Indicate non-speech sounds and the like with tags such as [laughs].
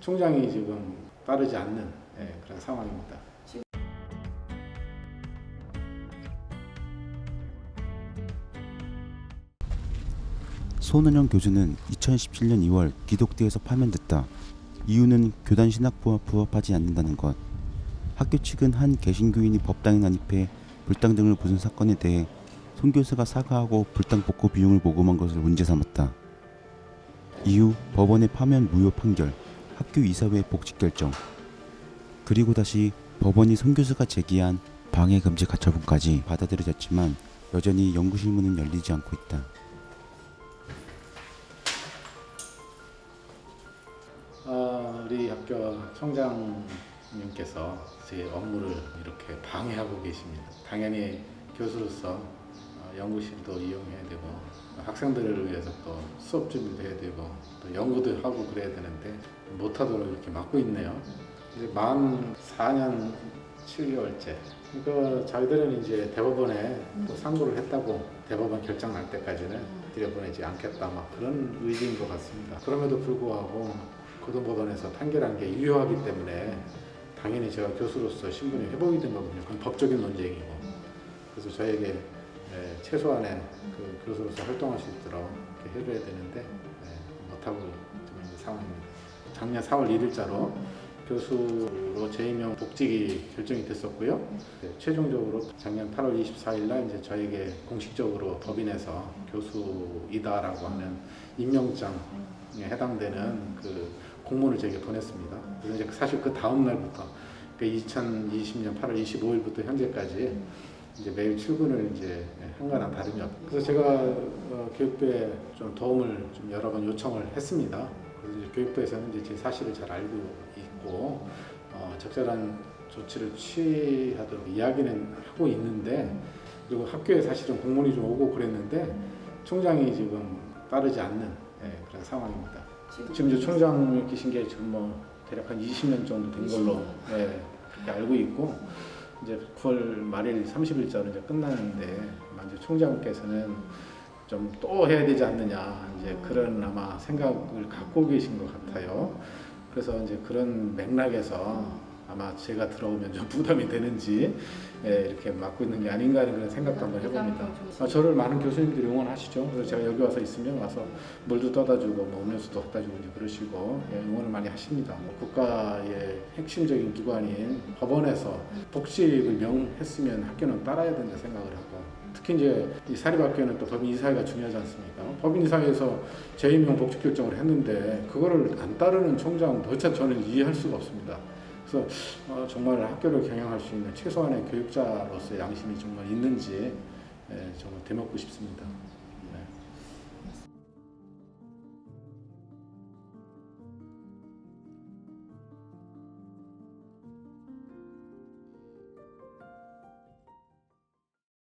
총장이 지금 따르지 않는 예, 그런 상황입니다. 손은영 교수는 2017년 2월 기독대에서 파면됐다. 이유는 교단 신학부와 부합하지 않는다는 것. 학교 측은 한 개신교인이 법당에 난입해 불당 등을 부순 사건에 대해 손 교수가 사과하고 불당 복구 비용을 모금한 것을 문제 삼았다. 이후 법원의 파면 무효 판결, 학교 이사회 복직 결정, 그리고 다시 법원이 손 교수가 제기한 방해 금지 가처분까지 받아들여졌지만 여전히 연구실 문은 열리지 않고 있다. 어, 우리 학교 총장님께서 제 업무를 이렇게 방해하고 계십니다. 당연히 교수로서 어, 연구실도 이용해야 되고 학생들을 위해서 또 수업 준비도 해야 되고 또 연구도 하고 그래야 되는데 못하도록 이렇게 막고 있네요. 이제 만 4년 7개월째. 그 저희들은 이제 대법원에 또 상고를 했다고 대법원 결정 날 때까지는 들여보내지 않겠다 막 그런 의지인 것 같습니다. 그럼에도 불구하고 고등법원에서 판결한 게 유효하기 때문에 당연히 제가 교수로서 신분이 회복이 된 거군요. 그건 법적인 논쟁이고. 그래서 저에게 예, 최소한의 그 교수로서 활동할 수 있도록 해줘야 되는데 예, 못하고 있는 상황입니다. 작년 4월 1일자로 교수로 재임용 복직이 결정이 됐었고요. 네, 최종적으로 작년 8월 24일 날 이제 저에게 공식적으로 법인에서 교수이다라고 하는 임명장에 해당되는 그 공문을 제게 보냈습니다. 그래서 이제 사실 그 다음 날부터 그 2020년 8월 25일부터 현재까지 이제 매일 출근을 이제 한 거나 다름이 없고 그래서 제가 어, 교육부에 좀 도움을 좀 여러 번 요청을 했습니다. 그래서 이제 교육부에서는 이제 제 사실을 잘 알고 있고 어, 적절한 조치를 취하도록 이야기는 하고 있는데 그리고 학교에 사실은 공문이 좀 오고 그랬는데 총장이 지금 따르지 않는 예, 그런 상황입니다. 지금 이제 총장 계신 게 지금 뭐 대략 한 20년 정도 된 걸로 예, 그렇게 알고 있고 이제 9월 말일 30일자로 이제 끝나는데 이제 총장께서는 좀 또 해야 되지 않느냐 이제 그런 아마 생각을 갖고 계신 것 같아요. 그래서 이제 그런 맥락에서 아마 제가 들어오면 좀 [laughs] 부담이 되는지 예, 이렇게 맡고 있는 게 아닌가 하는 그런 생각도 한번 해봅니다. 아, 저를 많은 교수님들이 응원하시죠. 그래서 제가 여기 와서 있으면 와서 물도 떠다 주고 뭐 음료수도 갖다 주고 이제 그러시고 예, 응원을 많이 하십니다. 뭐 국가의 핵심적인 기관인 법원에서 복직을 명했으면 학교는 따라야 된다 생각을 하고 특히 이제 이 사립학교는 또 법인 이사회가 중요하지 않습니까? 법인 이사회에서 재임용 복직 결정을 했는데 그거를 안 따르는 총장 도대체 저는 이해할 수가 없습니다. 그래서 어, 정말 학교를 경영할 수 있는 최소한의 교육자로서의 양심이 정말 있는지 예, 정말 되묻고 싶습니다.